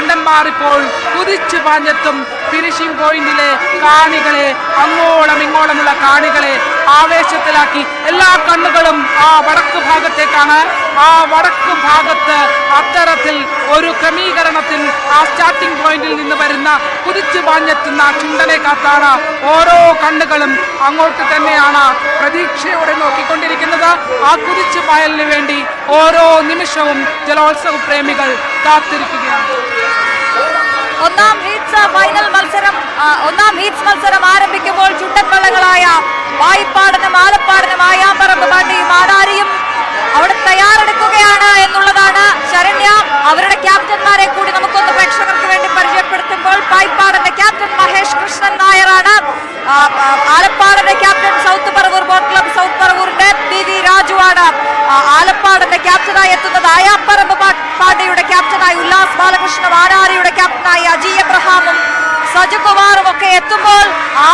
ചാമ്പ്യന്മാർ മാറിപ്പോൾ കുതിച്ചു പാഞ്ഞെത്തും ഫിനിഷിംഗ് പോയിന്റിലെ കാണികളെ അങ്ങോളം ഇങ്ങോളമുള്ള കാണികളെ ആവേശത്തിലാക്കി എല്ലാ കണ്ണുകളും ആ വടക്ക് ഭാഗത്തേക്കാണ്. ആ വടക്ക് ഭാഗത്ത് അത്തരത്തിൽ ഒരു ക്രമീകരണത്തിൽ ആ സ്റ്റാർട്ടിംഗ് പോയിന്റിൽ നിന്ന് വരുന്ന കുതിച്ചു പാഞ്ഞെത്തുന്ന ചുണ്ടനെ കാത്താണ് ഓരോ കണ്ണുകളും അങ്ങോട്ട് തന്നെയാണ് പ്രതീക്ഷയോടെ നോക്കിക്കൊണ്ടിരിക്കുന്നത്. ആ കുതിച്ചു പായലിന് വേണ്ടി ഓരോ നിമിഷവും ജലോത്സവ പ്രേമികൾ കാത്തിരിക്കുകയാണ്. ഒന്നാം ഹീറ്റ്സ് ഫൈനൽ മത്സരം ഒന്നാം ഹീറ്റ്സ് മത്സരം ആരംഭിക്കുമ്പോൾ ചുണ്ടൻവള്ളങ്ങളായ വായ്പാടനും ആലപ്പാടനും ആയാമ്പറമ്പ് പാണ്ടിയും ആടാരിയും അവിടെ തയ്യാറെടുക്കുകയാണ് എന്നുള്ളതാണ് ശരണ്യ. അവരുടെ ക്യാപ്റ്റന്മാരെ കൂടി നമുക്കൊന്ന് പ്രേക്ഷകർക്ക് വേണ്ടി പരിചയപ്പെടുത്തുമ്പോൾ പായ്പാടന്റെ ക്യാപ്റ്റൻ എത്തുമ്പോൾ ആ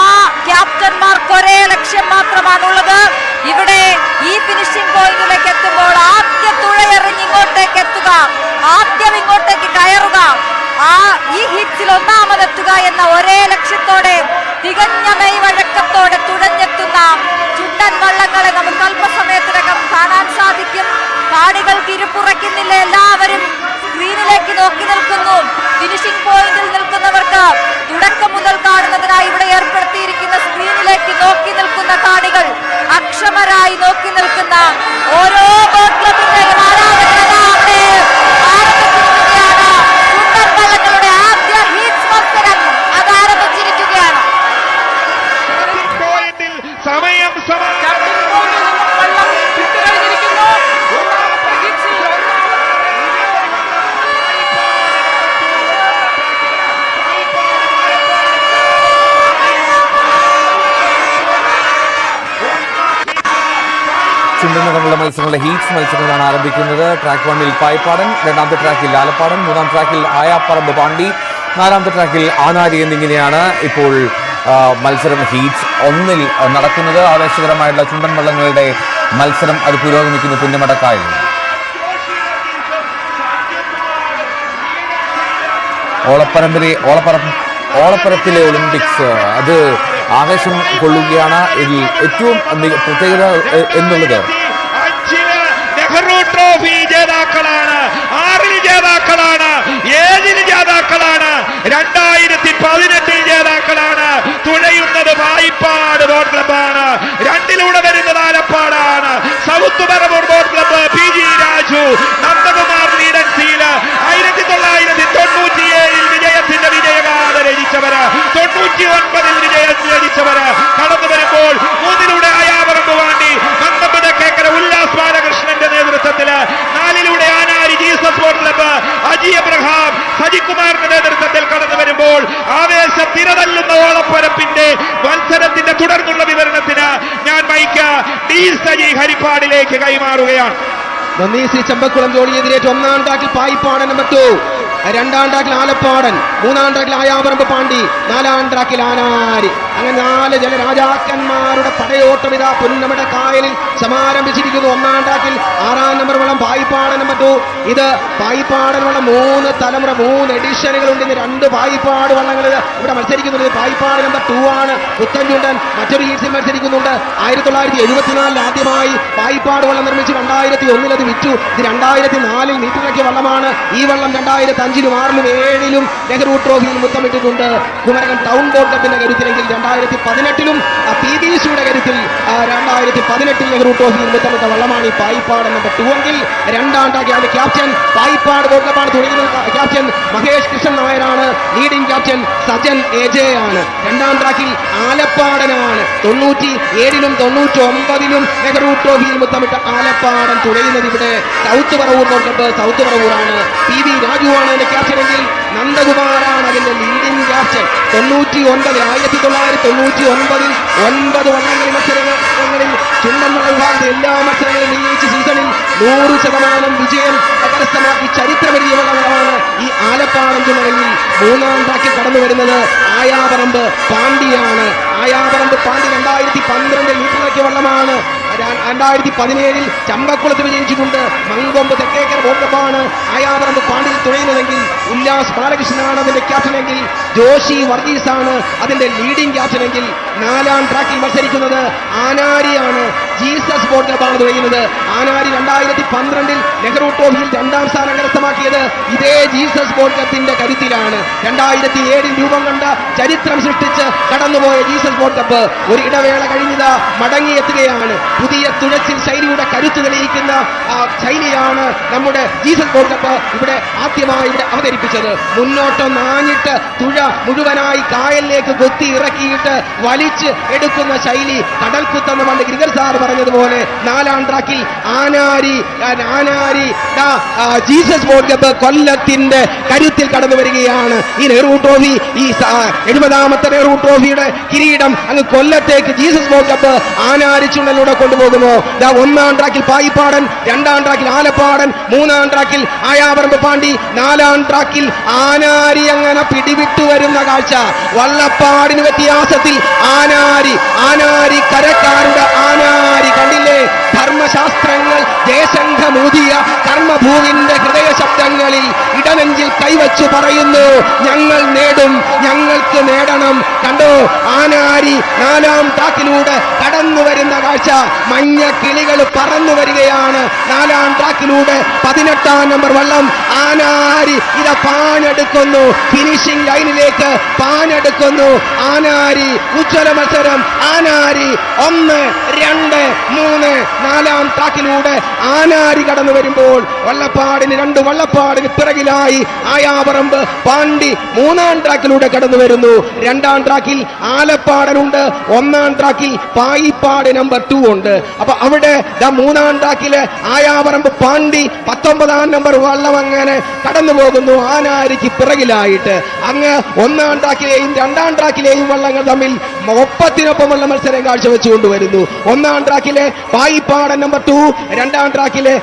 ക്യാപ്റ്റന്മാർക്ക് ഒരേ ലക്ഷ്യം മാത്രമാണുള്ളത്. ഇവിടെ ഈ ഫിനിഷിംഗ് പോയിന്റിലേക്ക് എത്തുമ്പോൾ ആദ്യ തുഴയെറിഞ്ഞ് ഇങ്ങോട്ടേക്ക് എത്തുക ആദ്യം ഇങ്ങോട്ടേക്ക് കയറുക ആ ഈ ഹിറ്റ്സിൽ ഒന്നാമതെത്തുക എന്ന ഒരേ ലക്ഷ്യത്തോടെ തികഞ്ഞ മെയ്വഴക്കത്തോടെ തുഴഞ്ഞെത്തുന്ന ചുണ്ടൻ വള്ളങ്ങളെ നമുക്ക് അല്പസമയത്തിനകം കാണാൻ സാധിക്കും. കാണികൾക്ക് ഇരുപ്പുറയ്ക്കുന്നില്ല എല്ലാവരും സ്ക്രീനിലേക്ക് നോക്കി നിൽക്കുന്നു. ഫിനിഷിംഗ് പോയിന്റിൽ നിൽക്കുന്നവർക്ക് തുടക്കം മുതൽ കാണുന്നതിനായി ഇവിടെ ഏർപ്പെടുത്തിയിരിക്കുന്ന സ്ക്രീനിലേക്ക് നോക്കി നിൽക്കുന്ന കാണികൾ അക്ഷമരായി നോക്കി നിൽക്കുന്ന ഓരോ ഗോത്രത്തിന്റെയും ആരാധകരതാ അവിടെ ആരംഭിച്ചിരിക്കുകയാണ് ചുണ്ടൻ വള്ളങ്ങളുടെ ആദ്യ ഹീറ്റ്സ് മത്സരം അത് ആരംഭിച്ചിരിക്കുകയാണ് പോയിന്റിൽ സമയം സമ ക്യാപ്റ്റൻ പോയിന്റിൽ നിന്നും വള്ളം വിട്ടുകഴിഞ്ഞിരിക്കുന്നു ഒന്നാമത്തെ ഹിറ്റ്സിൽ ചുണ്ടുനിറമുള്ള മത്സരങ്ങളുടെ ഹീറ്റ്സ് മത്സരങ്ങളാണ് ആരംഭിക്കുന്നത്. ട്രാക്ക് വണ്ണിൽ പായ്പാടൻ രണ്ടാമത്തെ ട്രാക്കിൽ ആലപ്പാടൻ മൂന്നാം ട്രാക്കിൽ ആയാപ്പറമ്പ് പാണ്ടി നാലാമത്തെ ട്രാക്കിൽ ആനാരി എന്നിങ്ങനെയാണ് ഇപ്പോൾ മത്സരം ഹീറ്റ്സ് ഒന്നിൽ നടക്കുന്നത്. ആവേശകരമായിട്ടുള്ള ചുണ്ടൻ വള്ളങ്ങളുടെ മത്സരം അത് പുരോഗമിക്കുന്നു പുന്നമടക്കായിൽ. ഓളപ്പറമ്പിലെ ഓളപ്പറ ഓളപ്പറത്തിലെ ഒളിമ്പിക്സ്. അത് ആവേശം കൊള്ളുകയാണ്. ഇതിൽ ഏറ്റവും പ്രത്യേകത എന്നുള്ളത് അഞ്ചിൽ നെഹ്റു ട്രോഫി ജേതാക്കളാണ്. ആറിൽ ജേതാക്കളാണ്. ഏഴിൽ ജേതാക്കളാണ്. രണ്ടായിരത്തി പതിനെട്ടിൽ ജേതാക്കളാണ്. തുഴയുന്നത് വായ്പാട് ബോട്ട് രണ്ടിലൂടെ വരുന്നത് ആലപ്പാടാണ് South Paravur boat club P G Raju Nandakumar ലീഡൻസിയിൽ ആയിരത്തി തൊള്ളായിരത്തി തൊണ്ണൂറ്റിയേഴിൽ വിജയത്തിന്റെ വിജയഗാഥ രചിച്ചവര് തൊണ്ണൂറ്റി ഒൻപതിൽ വിജയം രചിച്ചവര് കടന്നു വരുമ്പോൾ മൂന്നിലൂടെ ആയാവറമ്പ് വാണ്ടി നന്ദമ്പ് തെക്കേക്കര ഉല്ലാസ് ബാലകൃഷ്ണന്റെ നേതൃത്വത്തിൽ നാലിലൂടെ Anari Jesus boat club Aji Abraham സജികുമാറിന്റെ നേതൃത്വത്തിൽ കടന്നു വരുമ്പോൾ ആവേശം തിരതല്ലുന്ന ഓളപ്പരപ്പിന്റെ മത്സരത്തിന്റെ തുടർന്നുള്ള വിവരണത്തിന് ഞാൻ സജി ഹരിപ്പാടിലേക്ക് കൈമാറുകയാണ്. നന്ദി ശ്രീ ചമ്പക്കുളം ജോഡിയെതിരേറ്റ് ഒന്നാം ടാക്കിൽ പായിപ്പാണ് നമ്പർ രണ്ടാം ട്രാക്കിൽ ആലപ്പാടൻ മൂന്നാം ട്രാക്കിൽ ആയാപറമ്പ് പാണ്ടി നാലാം ട്രാക്കിൽ ആനാരി. അങ്ങനെ നാല് ജലരാജാക്കന്മാരുടെ പടയോട്ടം ഇതാ പുന്നമട കായലിൽ സമാരംഭിച്ചിരിക്കുന്നു. ഒന്നാം ട്രാക്കിൽ ആറാം നമ്പർ വള്ളം പായിപ്പാടൻ നമ്പർ ടു ഇത് പായിപ്പാടൻ വളം മൂന്ന് തലമുറ മൂന്ന് എഡിഷനുകളുണ്ട് ഇന്ന് രണ്ട് പായിപ്പാട് വള്ളങ്ങൾ ഇവിടെ മത്സരിക്കുന്നുണ്ട്. പായിപ്പാട് നമ്പർ ടു ആണ്. പുത്തൻചുണ്ടൻ മറ്റൊരു ഹീറ്റ്സിൽ മത്സരിക്കുന്നുണ്ട്. ആയിരത്തി തൊള്ളായിരത്തി എഴുപത്തിനാലിൽ ആദ്യമായി പായിപ്പാട് വള്ളം നിർമ്മിച്ച് രണ്ടായിരത്തി ഒന്നിൽ അത് വിറ്റു. ഇത് രണ്ടായിരത്തി നാലിൽ നീറ്റിറക്കിയ വള്ളമാണ്. ഈ വള്ളം രണ്ടായിരത്തി അഞ്ചിലും ആറിലും ഏഴിലും നെഹ്റു ട്രോഫിയിൽ മുത്തമിട്ടിട്ടുണ്ട്. കുമരകം ടൗൺ ബോട്ട് കപ്പിന്റെ കരുത്തിലെങ്കിൽ രണ്ടായിരത്തി പതിനെട്ടിലും പി ബി സിയുടെ കരുത്തിൽ രണ്ടായിരത്തി പതിനെട്ടിൽ നെഹ്റു ട്രോഫിയിൽ മുത്തമിട്ട വള്ളമാണ് ഈ പായിപ്പാട് നമ്പർ ടു എങ്കിൽ രണ്ടാണ്ടാക്കിയാണ് ക്യാപ്റ്റൻ പായിപ്പാട് ബോർഡ് കപ്പാണ് തുടങ്ങിയ ക്യാപ്റ്റൻ മഹേഷ് കൃഷ്ണൻ നായരാണ്. ലീഡിംഗ് ക്യാപ്റ്റൻ സജൻ എജെ ആണ്. രണ്ടാം ട്രാക്കിൽ ആലപ്പാടനാണ്. തൊണ്ണൂറ്റി ഏഴിലും തൊണ്ണൂറ്റി ഒമ്പതിലും നെഹ്റു ട്രോഫിയിൽ മുത്തമിട്ട ആലപ്പാടൻ തുഴയുന്നത് ഇവിടെ. സൗത്ത് പറവൂർ ക്ലബ്ബ് സൗത്ത് പറവൂറാണ് പി വി രാജുവാണ് എങ്കിൽ നന്ദകുമാറാണ് അതിന്റെ ലീഡിംഗ് ക്യാപ്റ്റൻ തൊണ്ണൂറ്റി ഒൻപതിൽ ആയിരത്തി തൊള്ളായിരത്തി തൊണ്ണൂറ്റി ഒൻപതിൽ ഒൻപത് വണ്ണങ്ങളിൽ മത്സരങ്ങളിൽ ചുണ്ടൻവള വിഭാഗത്തിൽ എല്ലാ മത്സരങ്ങളും വിജയിച്ച് സീസണിൽ നൂറ് ശതമാനം വിജയം കരസ്ഥമാക്കി വള്ളങ്ങളാണ് ഈ ആലപ്പാടം ചുമലിൽ മൂന്നാം ട്രാക്കിൽ കടന്നു വരുന്നത്. ആയാപറമ്പ് പാണ്ടിയാണ്. ആയാപറമ്പ് പാണ്ടി രണ്ടായിരത്തി പന്ത്രണ്ടിൽ വീട്ടിലാക്കിയ വള്ളമാണ്. രണ്ടായിരത്തി പതിനേഴിൽ ചമ്പക്കുളത്ത് വിജയിച്ചിട്ടുണ്ട് മങ്കൊമ്പ് തെക്കേക്കര ബോട്ടപ്പാണ് ആയാപറമ്പ് പാണ്ടിൽ തുഴയുന്നതെങ്കിൽ ഉല്ലാസ് ബാലകൃഷ്ണനാണ് അതിന്റെ ക്യാപ്റ്റനെങ്കിൽ ജോഷി വർഗീസ് ആണ് അതിന്റെ ലീഡിംഗ് ക്യാപ്റ്റനെങ്കിൽ നാലാം ട്രാക്കിൽ മത്സരിക്കുന്നത് ആനാരിയാണ്. ജീസസ് ബോട്ട് ക്ലബാണ് തുഴയുന്നത് ആനാരി രണ്ടായിരത്തി പന്ത്രണ്ടിൽ നെഹ്റു ട്രോഫിയിൽ രണ്ടാം സ്ഥാനം കരസ്ഥമാക്കിയത് ഇതേ ജീസസ് ബോർഡത്തിന്റെ കരുത്തിലാണ്. രണ്ടായിരത്തി ഏഴിൽ രൂപം കണ്ട ചരിത്രം സൃഷ്ടിച്ച് കടന്നുപോയ ജീസസ് ബോർഡപ്പ് ഒരു ഇടവേള കഴിഞ്ഞത് മടങ്ങിയെത്തുകയാണ് പുതിയ തുഴച്ചിൽ ശൈലിയുടെ കരുത്ത് തെളിയിക്കുന്ന ആ, ശൈലിയാണ് നമ്മുടെ ജീസസ് ബോർഡപ്പ് ഇവിടെ ആദ്യമായി ഇവിടെ അവതരിപ്പിച്ചത്. മുന്നോട്ട് നാഞ്ഞിട്ട് തുഴ മുഴുവനായി കായലിലേക്ക് കൊത്തി ഇറക്കിയിട്ട് വലിച്ച് എടുക്കുന്ന ശൈലി കടൽക്കുത്തെന്ന് പണ്ട് ഗ്രിഗർ സാർ പറഞ്ഞതുപോലെ നാലാം ട്രാക്കിൽ ആനാരി ആനാരി ജീസസ് കപ്പ് കൊല്ലത്തിന്റെ കരുത്തിൽ കടന്നു വരികയാണ്. ഈ നെഹ്റു ട്രോഫി ഈ എഴുപതാമത്തെ നെഹ്റു ട്രോഫിയുടെ കിരീടം അങ്ങ് കൊല്ലത്തേക്ക് ജീസസ് ബോട്ട് കപ്പ് ചുണ്ടലൂടെ കൊണ്ടുപോകുന്നു. ദാ ഒന്നാം ട്രാക്കിൽ പായിപ്പാടൻ രണ്ടാം ട്രാക്കിൽ ആലപ്പാടൻ മൂന്നാം ട്രാക്കിൽ ആയാപറമ്പ് പാണ്ടി നാലാം ട്രാക്കിൽ ആനാരി അങ്ങനെ പിടിവിട്ടു വരുന്ന കാഴ്ച. വള്ളപ്പാടിന് വ്യത്യാസത്തിൽ ആനാരി ആനാരി കരക്കാരുടെ ആനാരി കണ്ടില്ലേ? ധർമ്മശാസ്ത്രങ്ങൾ ജയശംഖമൂതിയ കർമ്മഭൂവിന്റെ ഹൃദയ ശബ്ദങ്ങളിൽ ഇടനെഞ്ചിൽ കൈവച്ചു പറയുന്നു ഞങ്ങൾ നേടും ഞങ്ങൾക്ക് നേടണം. കണ്ടോ? ആനാരി നാലാം ട്രാക്കിലൂടെ കടന്നു വരുന്ന കാഴ്ച. മഞ്ഞ കിളികൾ പറന്നു വരികയാണ്. നാലാം ട്രാക്കിലൂടെ പതിനെട്ടാം നമ്പർ വള്ളം. ആനാരി ഇത പാഞ്ഞെടുക്കുന്നു ഫിനിഷിംഗ് ലൈനിലേക്ക് പാഞ്ഞെടുക്കുന്നു ആനാരി ഉജ്ജ്വല മത്സരം. ആനാരി ഒന്ന് രണ്ട് മൂന്ന് നാലാം ട്രാക്കിലൂടെ ആനാരി കടന്നു വരുമ്പോൾ വള്ളപ്പാടിന് രണ്ട് വള്ളപ്പാടിന് പിറകിലായി ആയാപറമ്പ് പാണ്ടി മൂന്നാം ട്രാക്കിലൂടെ കടന്നു വരുന്നു. രണ്ടാം ട്രാക്കിൽ ആലപ്പാടനുണ്ട്. ഒന്നാം ട്രാക്കിൽ പായിപ്പാട് നമ്പർ ടു ഉണ്ട്. അപ്പൊ അവിടെ ദ മൂന്നാം ട്രാക്കിൽ ആയാപറമ്പ് പാണ്ടി പത്തൊമ്പതാം നമ്പർ വള്ളം അങ്ങനെ കടന്നു പോകുന്നു. ആനാരിക്ക് പിറകിലായിട്ട് അങ്ങ് ഒന്നാം ട്രാക്കിലെയും രണ്ടാം ട്രാക്കിലെയും വള്ളങ്ങൾ തമ്മിൽ ഒപ്പത്തിനൊപ്പമുള്ള മത്സരം കാഴ്ചവെച്ചുകൊണ്ടുവരുന്നു ഒന്നാം ട്രാക്കിലെ പായിപ്പാടൻ നമ്പർ ടു രണ്ടാം ട്രാക്കിലെ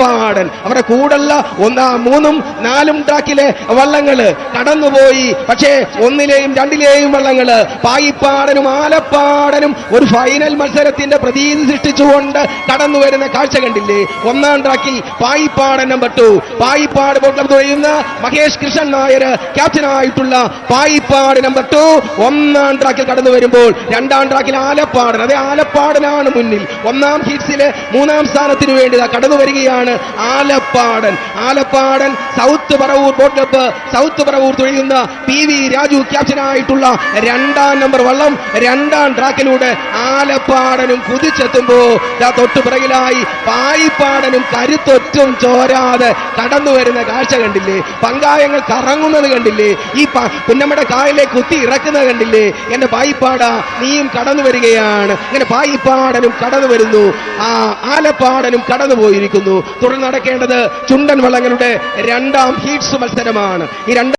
ആലപ്പാടൻ അവരുടെ കൂടല്ല ഒന്നാം മൂന്നും നാലും ട്രാക്കിലെ വള്ളങ്ങൾ കടന്നുപോയി. പക്ഷേ ഒന്നിലെയും രണ്ടിലെയും വള്ളങ്ങൾ പായിപ്പാടനും ആലപ്പാടനും ഒരു ഫൈനൽ മത്സരത്തിന്റെ പ്രതീതി സൃഷ്ടിച്ചുകൊണ്ട് കടന്നു വരുന്ന കാഴ്ച കണ്ടില്ലേ? ഒന്നാം ട്രാക്കിൽ പായിപ്പാടൻ നമ്പർ പായിപ്പാട് തുഴയുന്ന മഹേഷ് കൃഷ്ണൻ നായർ ക്യാപ്റ്റനായിട്ടുള്ള പായിപ്പാട് നമ്പർ ടു ഒന്നാം ട്രാക്കിൽ കടന്നു വരുമ്പോൾ രണ്ടാം ട്രാക്കിൽ ആലപ്പാടൻ. അതെ ആലപ്പാടനാണ് മുന്നിൽ. ഒന്നാം ഹിറ്റ്സിലെ മൂന്നാം സ്ഥാനത്തിന് വേണ്ടി കടന്നു വരികയാണ് Alappadan. Alappadan south Paravur boat south Paravur തുഴയുന്ന P V Raju ക്യാപ്റ്റനായിട്ടുള്ള രണ്ടാം നമ്പർ വള്ളം രണ്ടാം ട്രാക്കിലൂടെ ആലപ്പാടനും കുതിച്ചെത്തുമ്പോ തൊട്ടു പിറകിലായി പായിപ്പാടനും കരുത്തൊറ്റും ചോരാതെ കടന്നു വരുന്ന കാഴ്ച കണ്ടില്ലേ? പങ്കായങ്ങൾ കറങ്ങുന്നത് കണ്ടില്ലേ? ഈ പുന്നമ്മയുടെ കായലെ കുത്തി ഇറക്കുന്നത് കണ്ടില്ലേ? എന്റെ പായിപ്പാട നീയും കടന്നു വരികയാണ്. ഇങ്ങനെ പായിപ്പാടനും കടന്നു വരുന്നു. ആ ആലപ്പാടനും കടന്നു പോയിരിക്കുന്നു. തുടർന്ന് നടക്കേണ്ടത് ചുണ്ടൻ വള്ളങ്ങളുടെ രണ്ടാം ഹീറ്റ്സ് മത്സരമാണ്. ഈ രണ്ട്